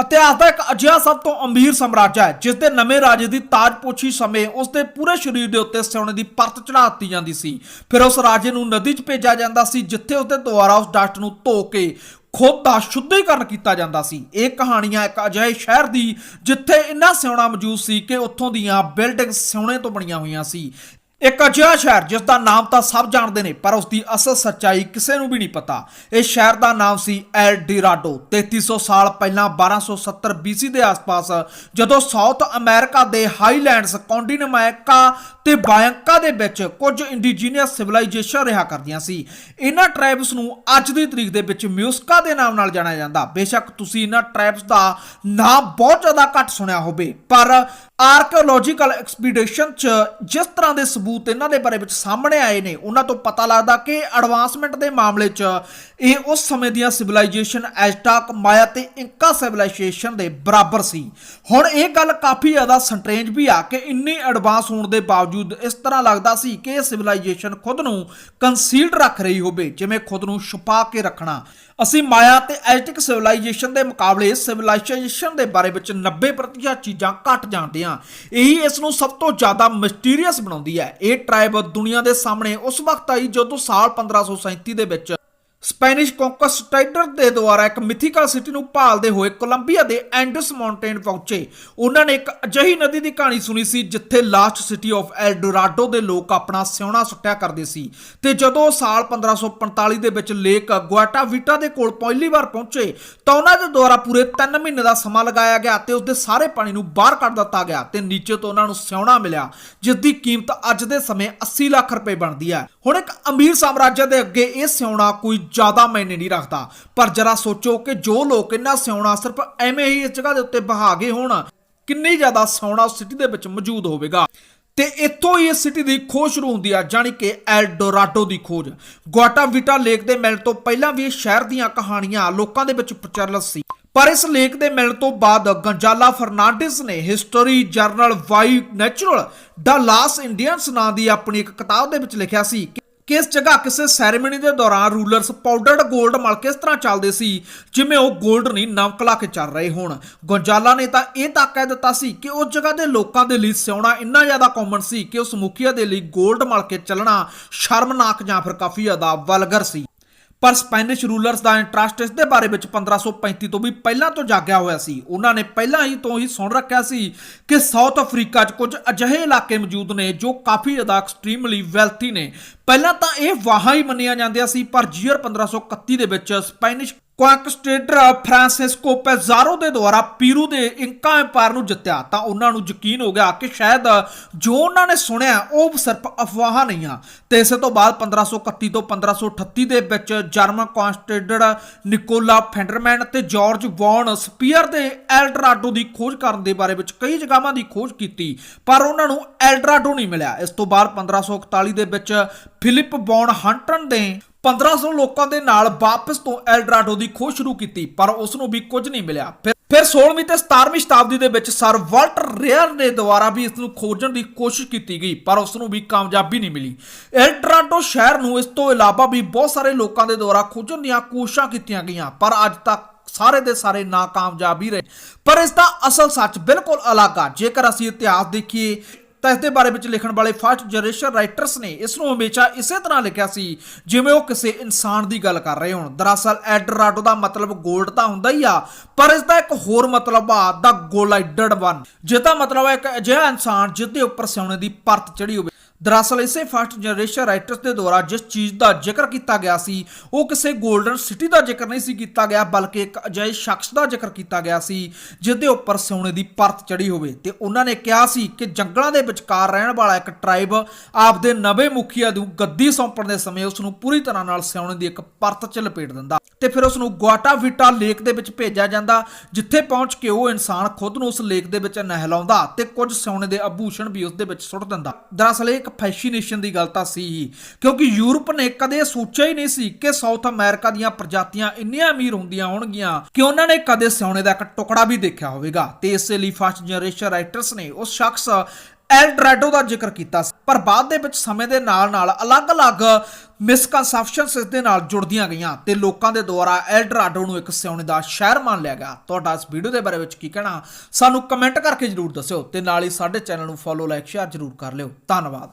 ਇਤਿਹਾਸ ਦਾ ਇੱਕ ਅਜਿਹਾ ਸਭ ਤੋਂ ਅਮੀਰ ਸਾਮਰਾਜ ਹੈ, ਜਿਸ ਦੇ ਨਵੇਂ ਰਾਜੇ ਦੀ ਤਾਜਪੋਸ਼ੀ ਸਮੇਂ ਉਸ ਦੇ ਪੂਰੇ ਸਰੀਰ ਦੇ ਉੱਤੇ ਸੋਨੇ ਦੀ ਪਰਤ ਚੜਾ ਦਿੱਤੀ ਜਾਂਦੀ ਸੀ। ਫਿਰ ਉਸ ਰਾਜੇ ਨੂੰ ਨਦੀ 'ਚ ਭੇਜਿਆ ਜਾਂਦਾ ਸੀ, ਜਿੱਥੇ ਉਸ ਦੇ ਦੁਆਰਾ ਉਸ ਡਸਟ ਨੂੰ ਧੋ ਕੇ ਖੁਦ ਦਾ ਸ਼ੁੱਧੀਕਰਨ ਕੀਤਾ ਜਾਂਦਾ ਸੀ। ਇਹ ਕਹਾਣੀਆਂ ਇੱਕ ਅਜਿਹੇ ਸ਼ਹਿਰ ਦੀ, ਜਿੱਥੇ ਇੰਨਾ ਸਿਉਣਾ ਮੌਜੂਦ ਸੀ ਕਿ ਉੱਥੋਂ ਦੀਆਂ ਬਿਲਡਿੰਗ ਸਿਉਣੇ ਤੋਂ ਬਣੀਆਂ ਹੋਈਆਂ ਸੀ। ਇੱਕ ਅਜਿਹਾ ਸ਼ਹਿਰ ਜਿਸ ਦਾ ਨਾਮ ਤਾਂ ਸਭ ਜਾਣਦੇ ਨੇ, ਪਰ ਉਸ ਦੀ ਅਸਲ ਸੱਚਾਈ ਕਿਸੇ ਨੂੰ ਵੀ ਨਹੀਂ ਪਤਾ। ਇਹ ਸ਼ਹਿਰ ਦਾ ਨਾਮ ਸੀ ਐਲ ਡਿਰਾਡੋ। 3300 ਸਾਲ ਪਹਿਲਾਂ 1270 BC ਦੇ ਆਸ-ਪਾਸ, ਜਦੋਂ ਸਾਊਥ ਅਮਰੀਕਾ ਦੇ ਹਾਈਲੈਂਡਸ ਕੌਂਡਿਨਮੈਕਾ ਤੇ ਬਾਇੰਕਾ ਦੇ ਵਿੱਚ ਕੁਝ ਇੰਡੀਜੀਨੀਅਸ ਸਿਵਲਾਈਜੇਸ਼ਨ ਰਿਹਾ ਕਰਦੀਆਂ ਸੀ। ਇਹਨਾਂ ਟ੍ਰਾਈਬਸ ਨੂੰ ਅੱਜ ਦੀ ਤਰੀਕ ਦੇ ਵਿੱਚ ਮਿਊਸਕਾ ਦੇ ਨਾਮ ਨਾਲ ਜਾਣਿਆ ਜਾਂਦਾ। ਬੇਸ਼ੱਕ ਤੁਸੀਂ ਇਹਨਾਂ ਟ੍ਰਾਈਬਸ ਦਾ ਨਾਮ ਬਹੁਤ ਜ਼ਿਆਦਾ ਘੱਟ ਸੁਣਿਆ ਹੋਵੇ, ਪਰ ਆਰਕੀਓਲੋਜੀਕਲ ਐਕਸਪੀਡੀਸ਼ਨ ਚ ਜਿਸ ਤਰ੍ਹਾਂ ਦੇ ਸਬੂਤ ਇਹਨਾਂ ਦੇ ਬਾਰੇ ਵਿੱਚ ਸਾਹਮਣੇ ਆਏ ਨੇ। ਉਹਨਾਂ ਤੋਂ ਪਤਾ ਲੱਗਦਾ ਕਿ ਐਡਵਾਂਸਮੈਂਟ ਦੇ ਮਾਮਲੇ ਚ ਇਹ ਉਸ ਸਮੇਂ ਦੀਆਂ ਸਿਵਲਾਈਜੇਸ਼ਨ ਐਜਟਾਕ ਮਾਇਆ ਤੇ ਇੰਕਾ ਸਿਵਲਾਈਜੇਸ਼ਨ ਦੇ ਬਰਾਬਰ ਸੀ। ਹੁਣ ਇਹ ਗੱਲ ਕਾਫੀ ਜ਼ਿਆਦਾ ਸਟ੍ਰੇਂਜ ਵੀ ਆ ਕਿ ਇੰਨੀ ਐਡਵਾਂਸ ਹੋਣ ਦੇ ਬਾਵਜੂਦ ਇਸ ਤਰ੍ਹਾਂ ਲੱਗਦਾ ਸੀ ਕਿ ਇਹ ਸਿਵਲਾਈਜੇਸ਼ਨ ਖੁਦ ਨੂੰ ਕੰਸੀਲਡ ਰੱਖ ਰਹੀ ਹੋਵੇ, ਜਿਵੇਂ ਖੁਦ ਨੂੰ ਛੁਪਾ ਕੇ ਰੱਖਣਾ। ਅਸੀਂ ਮਾਇਆ ਤੇ ਐਜ਼ਟਿਕ ਸਿਵਲਾਈਜੇਸ਼ਨ ਦੇ ਮੁਕਾਬਲੇ ਸਿਵਲਾਈਜੇਸ਼ਨ ਦੇ ਬਾਰੇ ਵਿੱਚ 90% ਚੀਜ਼ਾਂ ਘੱਟ ਜਾਣਦੇ ਹਾਂ। ਇਹੀ ਇਸ ਨੂੰ ਸਭ ਤੋਂ ਜ਼ਿਆਦਾ ਮਿਸਟੀਰੀਅਸ ਬਣਾਉਂਦੀ ਹੈ। ਇਹ ਟ੍ਰਾਈਬ ਦੁਨੀਆ ਦੇ ਸਾਹਮਣੇ ਉਸ ਵਕਤ ਆਈ ਜਦੋਂ ਸਾਲ 1537 ਦੇ ਵਿੱਚ ਸਪੈਨਿਸ਼ ਕੰਕਸਟਾਈਡਰ ਦੇ ਦੁਆਰਾ ਇੱਕ ਮਿਥੀਕਲ ਸਿਟੀ ਨੂੰ ਭਾਲਦੇ ਹੋਏ ਕੋਲੰਬੀਆ ਦੇ ਐਂਡਸ ਮਾਊਂਟੇਨ ਪਹੁੰਚੇ। ਉਹਨਾਂ ਨੇ ਇੱਕ ਅਜਿਹੀ ਨਦੀ ਦੀ ਕਹਾਣੀ ਸੁਣੀ ਸੀ ਜਿੱਥੇ ਲਾਸਟ ਸਿਟੀ ਆਫ ਐਲਡੋਰਾਡੋ ਦੇ ਲੋਕ ਆਪਣਾ ਸਿਉਣਾ ਸੁੱਟਿਆ ਕਰਦੇ ਸੀ ਤੇ ਜਦੋਂ ਉਹ ਸਾਲ 1545 ਦੇ ਵਿੱਚ ਲੇਕ ਗੁਆਟਾਵੀਟਾ ਦੇ ਕੋਲ ਪਹਿਲੀ ਵਾਰ ਪਹੁੰਚੇ, ਤਾਂ ਉਹਨਾਂ ਦੇ ਦੁਆਰਾ ਪੂਰੇ 3 ਮਹੀਨੇ ਦਾ ਸਮਾਂ ਲਗਾਇਆ ਗਿਆ ਤੇ ਉਸ ਦੇ ਸਾਰੇ ਪਾਣੀ ਨੂੰ ਬਾਹਰ ਕੱਢ ਦਿੱਤਾ ਗਿਆ ਤੇ ਨੀਚੇ ਤੋਂ ਉਹਨਾਂ ਨੂੰ ਸਿਉਣਾ ਮਿਲਿਆ, ਜਿਸ ਦੀ ਕੀਮਤ ਅੱਜ ਦੇ ਸਮੇਂ 80 ਲੱਖ ਰੁਪਏ ਬਣਦੀ ਹੈ। ਹੁਣ ਇੱਕ ਅਮੀਰ ਸਾਮਰਾਜ ਦੇ ਅੱਗੇ ਇਹ ਸਿਉਣਾ ਕੋਈ ਜ਼ਿਆਦਾ ਮਾਇਨੇ ਨਹੀਂ ਰੱਖਦਾ। ਪਰ ਜਰਾ ਸੋਚੋ ਕਿ ਜੋ ਲੋਕ ਇਹਨਾਂ ਸਿਉਣਾ ਸਿਰਫ ਐਵੇਂ ਹੀ ਇਸ ਜਗ੍ਹਾ ਦੇ ਉੱਤੇ ਬਹਾ ਗਏ ਹੋਣ, ਕਿੰਨੀ ਜ਼ਿਆਦਾ ਸਿਉਣਾ ਸਿਟੀ ਦੇ ਵਿੱਚ ਮੌਜੂਦ ਹੋਵੇਗਾ। ਤੇ ਇੱਥੋਂ ਹੀ ਇਸ ਸਿਟੀ ਦੀ ਖੋਜ ਸ਼ੁਰੂ ਹੁੰਦੀ ਆ, ਜਾਣੀ ਕਿ ਐਲ ਡੋਰਾਡੋ ਦੀ ਖੋਜ। ਗੁਆਟਾਵੀਟਾ ਲੇਕ ਦੇ ਮਿਲਣ ਤੋਂ ਪਹਿਲਾਂ ਵੀ ਇਹ ਸ਼ਹਿਰ ਦੀਆਂ ਕਹਾਣੀਆਂ ਲੋਕਾਂ ਦੇ ਵਿੱਚ ਪ੍ਰਚਲਿਤ ਸੀ। ਪਰ ਇਸ ਲੇਖ ਦੇ ਮਿਲਣ ਤੋਂ ਬਾਅਦ ਗੰਜਾਲਾ ਫਰਨਾਂਡਿਸ ਨੇ ਹਿਸਟਰੀ ਜਰਨਲ ਵਾਈ ਨੈਚੁਰਲ ਦਾ ਲਾਸ ਇੰਡੀਅਨਸ ਨਾਂ ਦੀ ਆਪਣੀ ਇੱਕ ਕਿਤਾਬ ਦੇ ਵਿੱਚ ਲਿਖਿਆ ਸੀ ਕਿ ਇਸ ਜਗ੍ਹਾ ਕਿਸੇ ਸੈਰੇਮਨੀ ਦੇ ਦੌਰਾਨ ਰੂਲਰਸ ਪਾਊਡਰਡ ਗੋਲਡ ਮਲ ਕਿਸ ਤਰ੍ਹਾਂ ਚੱਲਦੇ ਸੀ, ਜਿਵੇਂ ਉਹ ਗੋਲਡ ਨਹੀਂ, ਨਮਕਲਾ ਕੇ ਚੱਲ ਰਹੇ ਹੋਣ। ਗੰਜਾਲਾ ਨੇ ਤਾਂ ਇਹ ਤੱਕ ਕਹਿ ਦਿੱਤਾ ਸੀ ਕਿ ਉਸ ਜਗ੍ਹਾ ਦੇ ਲੋਕਾਂ ਦੇ ਲਈ ਸਿਉਣਾ ਇੰਨਾ ਜ਼ਿਆਦਾ ਕਾਮਨ ਸੀ ਕਿ ਉਸ ਮੁਖੀਆ ਦੇ ਲਈ ਗੋਲਡ ਮਲ ਕੇ ਚੱਲਣਾ ਸ਼ਰਮਨਾਕ ਜਾਂ ਫਿਰ ਕਾਫੀ ਜ਼ਿਆਦਾ ਵਲਗਰ ਸੀ। ਪਰ ਸਪੈਨਿਸ਼ ਰੂਲਰਸ ਦਾ ਇੰਟਰਸਟ ਇਸ ਦੇ ਬਾਰੇ ਵਿੱਚ 1535 ਤੋਂ ਵੀ ਪਹਿਲਾਂ ਤੋਂ ਜਾਗਿਆ ਹੋਇਆ ਸੀ। ਉਹਨਾਂ ਨੇ ਪਹਿਲਾਂ ਹੀ ਤੋਂ ਹੀ ਸੁਣ ਰੱਖਿਆ ਸੀ ਕਿ ਸਾਊਥ ਅਫਰੀਕਾ 'ਚ ਕੁਝ ਅਜਿਹੇ ਇਲਾਕੇ ਮੌਜੂਦ ਨੇ ਜੋ ਕਾਫੀ ਜ਼ਿਆਦਾ ਐਕਸਟ੍ਰੀਮਲੀ ਵੈਲਥੀ ਨੇ। ਪਹਿਲਾਂ ਤਾਂ ਇਹ ਵਾਹਾਂ ਹੀ ਮੰਨਿਆ ਜਾਂਦੀਆਂ ਸੀ, ਪਰ ਜੀਅਰ 1531 ਦੇ ਵਿੱਚ ਸਪੈਨਿਸ਼ ਕੁਆਕਸਟੇਡਰ ਫ੍ਰਾਂਸਿਸਕੋ ਪੈਜ਼ਾਰੋ ਦੇ ਦੁਆਰਾ ਪੀਰੂ ਦੇ ਇੰਕਾ ਐਮਪਾਇਰ ਨੂੰ ਜਿੱਤਿਆ, ਤਾਂ ਉਹਨਾਂ ਨੂੰ ਯਕੀਨ ਹੋ ਗਿਆ ਕਿ ਸ਼ਾਇਦ ਜੋ ਉਹਨਾਂ ਨੇ ਸੁਣਿਆ, ਉਹ ਸਿਰਫ ਅਫਵਾਹਾਂ ਨਹੀਂ ਆ। ਤੇ ਇਸੇ ਤੋਂ ਬਾਅਦ 1531 ਤੋਂ 1538 ਦੇ ਵਿੱਚ ਜਰਮਨ ਕੁਆਕਸਟੇਡਰ ਨਿਕੋਲਾ ਫੈਂਡਰਮੈਨ ਤੇ ਜਾਰਜ ਵੌਨ ਸਪੀਅਰ ਦੇ ਐਲਡਰਾਡੋ ਦੀ ਖੋਜ ਕਰਨ ਦੇ ਬਾਰੇ ਵਿੱਚ ਕਈ ਜਗ੍ਹਾਵਾਂ ਦੀ ਖੋਜ ਕੀਤੀ, ਪਰ ਉਹਨਾਂ ਨੂੰ ਐਲਡਰਾਡੋ ਨਹੀਂ ਮਿਲਿਆ। ਇਸ ਤੋਂ ਬਾਅਦ 1541 ਦੇ ਵਿੱਚ ਫਿਲਿਪ ਬੌਨ ਹੰਟਨ ਦੇ 1500 ਲੋਕਾਂ ਦੇ ਨਾਲ ਵਾਪਸ ਤੋਂ ਐਲਡਰਾਡੋ ਦੀ ਖੋਜ ਸ਼ੁਰੂ ਕੀਤੀ, ਪਰ ਉਸ ਨੂੰ ਵੀ ਕੁਝ ਨਹੀਂ ਮਿਲਿਆ। ਫਿਰ ਫਿਰ 16ਵੀਂ ਤੇ 17ਵੀਂ ਸ਼ਤਾਬਦੀ ਦੇ ਵਿੱਚ ਸਰ ਵਾਲਟਰ ਰੇਅਰ ਦੇ ਦੁਆਰਾ ਵੀ ਇਸ ਨੂੰ ਖੋਜਣ ਦੀ ਕੋਸ਼ਿਸ਼ ਕੀਤੀ ਗਈ, ਪਰ ਉਸ ਨੂੰ ਵੀ ਕਾਮਯਾਬੀ ਨਹੀਂ ਮਿਲੀ। ਐਲਡਰਾਡੋ ਸ਼ਹਿਰ ਨੂੰ ਇਸ ਤੋਂ ਇਲਾਵਾ ਵੀ ਬਹੁਤ ਸਾਰੇ ਲੋਕਾਂ ਦੇ ਦੁਆਰਾ ਖੋਜਣ ਦੀਆਂ ਕੋਸ਼ਿਸ਼ਾਂ ਕੀਤੀਆਂ ਗਈਆਂ, ਪਰ ਅੱਜ ਤੱਕ ਸਾਰੇ ਦੇ ਸਾਰੇ ਨਾਕਾਮਯਾਬ ਹੀ ਰਹੇ। ਪਰ ਇਸ ਦਾ ਅਸਲ ਸੱਚ ਬਿਲਕੁਲ ਅਲੱਗ ਆ। ਜੇਕਰ ਅਸੀਂ ਇਤਿਹਾਸ ਦੇਖੀਏ ਤਾਂ ਇਸ ਦੇ ਬਾਰੇ ਵਿੱਚ ਲਿਖਣ ਵਾਲੇ ਫਸਟ ਜਨਰੇਸ਼ਨ ਰਾਈਟਰਸ ਨੇ ਇਸ ਨੂੰ ਹਮੇਸ਼ਾ ਇਸੇ ਤਰ੍ਹਾਂ ਲਿਖਿਆ ਸੀ, ਜਿਵੇਂ ਉਹ ਕਿਸੇ ਇਨਸਾਨ ਦੀ ਗੱਲ ਕਰ ਰਹੇ ਹੋਣ। ਦਰਅਸਲ ਐਡਰਾਡੋ ਦਾ ਮਤਲਬ 골ਡ ਤਾਂ ਹੁੰਦਾ ਹੀ ਆ, ਪਰ ਇਸ ਦਾ ਇੱਕ ਹੋਰ ਮਤਲਬ ਆ ਦਾ ਗੋਲਾਈਡਡ ਵਨ ਜਿਹਦਾ ਮਤਲਬ ਹੈ ਇੱਕ ਅਜਿਹਾ ਇਨਸਾਨ ਜਿਸ ਦੇ ਉੱਪਰ ਸੋਨੇ ਦੀ ਪਰਤ ਚੜੀ ਹੋਵੇ। ਦਰਅਸਲ ਇਸੇ ਫਸਟ ਜਨਰੇਸ਼ਨ ਰਾਈਟਰਸ ਦੇ ਦੁਆਰਾ ਜਿਸ ਚੀਜ਼ ਦਾ ਜ਼ਿਕਰ ਕੀਤਾ ਗਿਆ ਸੀ, ਉਹ ਕਿਸੇ 골ਡਨ ਸਿਟੀ ਦਾ ਜ਼ਿਕਰ ਨਹੀਂ ਸੀ ਕੀਤਾ ਗਿਆ, ਬਲਕਿ ਇੱਕ ਅਜਿਹੇ ਸ਼ਖਸ ਦਾ ਜ਼ਿਕਰ ਕੀਤਾ ਗਿਆ ਸੀ ਜਿਸ ਦੇ ਉੱਪਰ ਸੋਨੇ ਦੀ ਪਰਤ ਚੜੀ ਹੋਵੇ। ਤੇ ਉਹਨਾਂ ਨੇ ਕਿਹਾ ਸੀ ਕਿ ਜੰਗਲਾਂ ਦੇ ਵਿਚਕਾਰ ਰਹਿਣ ਵਾਲਾ ਇੱਕ ਟ੍ਰਾਈਬ ਆਪਦੇ ਨਵੇਂ ਮੁਖੀਆ ਨੂੰ ਗੱਦੀ ਸੌਂਪਣ ਦੇ ਸਮੇਂ ਉਸ ਨੂੰ ਪੂਰੀ ਤਰ੍ਹਾਂ ਨਾਲ ਸੋਨੇ ਦੀ ਇੱਕ ਪਰਤ 'ਚ ਲਪੇਟ ਦਿੰਦਾ ਤੇ ਫਿਰ ਉਸ ਨੂੰ ਗੁਆਟਾਵੀਟਾ ਲੇਕ ਦੇ ਵਿੱਚ ਭੇਜਿਆ ਜਾਂਦਾ, ਜਿੱਥੇ ਪਹੁੰਚ ਕੇ ਉਹ ਇਨਸਾਨ ਖੁਦ ਨੂੰ ਉਸ ਲੇਕ ਦੇ ਵਿੱਚ ਨਹਿਲਾਉਂਦਾ ਤੇ ਕੁਝ ਸੋਨੇ ਦੇ ਆਭੂਸ਼ਣ ਵੀ ਉਸ ਦੇ ਵਿੱਚ ਸੁੱਟ ਦਿੰਦਾ। ਦਰਅਸਲ ਇਹ ਇੱਕ ਫੈਸ਼ੀਨੇਸ਼ਨ ਦੀ ਗੱਲ ਤਾਂ ਸੀ ਹੀ, ਕਿਉਂਕਿ ਯੂਰਪ ਨੇ ਕਦੇ ਸੋਚਿਆ ਹੀ ਨਹੀਂ ਸੀ ਕਿ ਸਾਊਥ ਅਮਰੀਕਾ ਦੀਆਂ ਪ੍ਰਜਾਤੀਆਂ ਇੰਨੀਆਂ ਅਮੀਰ ਹੁੰਦੀਆਂ ਹੋਣਗੀਆਂ ਕਿ ਉਹਨਾਂ ਨੇ ਕਦੇ ਸੋਨੇ ਦਾ ਇੱਕ ਟੁਕੜਾ ਵੀ ਦੇਖਿਆ ਹੋਵੇਗਾ। ਤੇ ਇਸੇ ਲਈ ਫਸਟ ਜਨਰੇਸ਼ਨ ਰਾਈਟਰਸ ਨੇ ਉਸ ਸ਼ਖਸ ਐਲਡਰਾਡੋ ਦਾ ਜ਼ਿਕਰ ਕੀਤਾ ਪਰ ਬਾਅਦ ਦੇ ਵਿੱਚ ਸਮੇਂ ਦੇ ਨਾਲ-ਨਾਲ ਅਲੱਗ-ਅਲੱਗ ਮਿਸਕਨਸੈਪਸ਼ਨਸ ਇਸ ਦੇ ਨਾਲ ਜੁੜਦੀਆਂ ਗਈਆਂ ਤੇ ਲੋਕਾਂ ਦੇ ਦੁਆਰਾ ਐਲਡਰਾਡੋ ਨੂੰ ਇੱਕ ਸਿਉਣੇ ਦਾ ਸ਼ਹਿਰ ਮੰਨ ਲਿਆ ਗਿਆ। ਤੁਹਾਡਾ ਇਸ ਵੀਡੀਓ ਦੇ ਬਾਰੇ ਵਿੱਚ ਕੀ ਕਹਿਣਾ? ਸਾਨੂੰ ਕਮੈਂਟ ਕਰਕੇ ਜਰੂਰ ਦੱਸਿਓ ਤੇ ਨਾਲ ਹੀ ਸਾਡੇ ਚੈਨਲ ਨੂੰ ਫੋਲੋ ਲਾਈਕ ਸ਼ੇਅਰ ਜਰੂਰ ਕਰ ਲਿਓ। ਧੰਨਵਾਦ।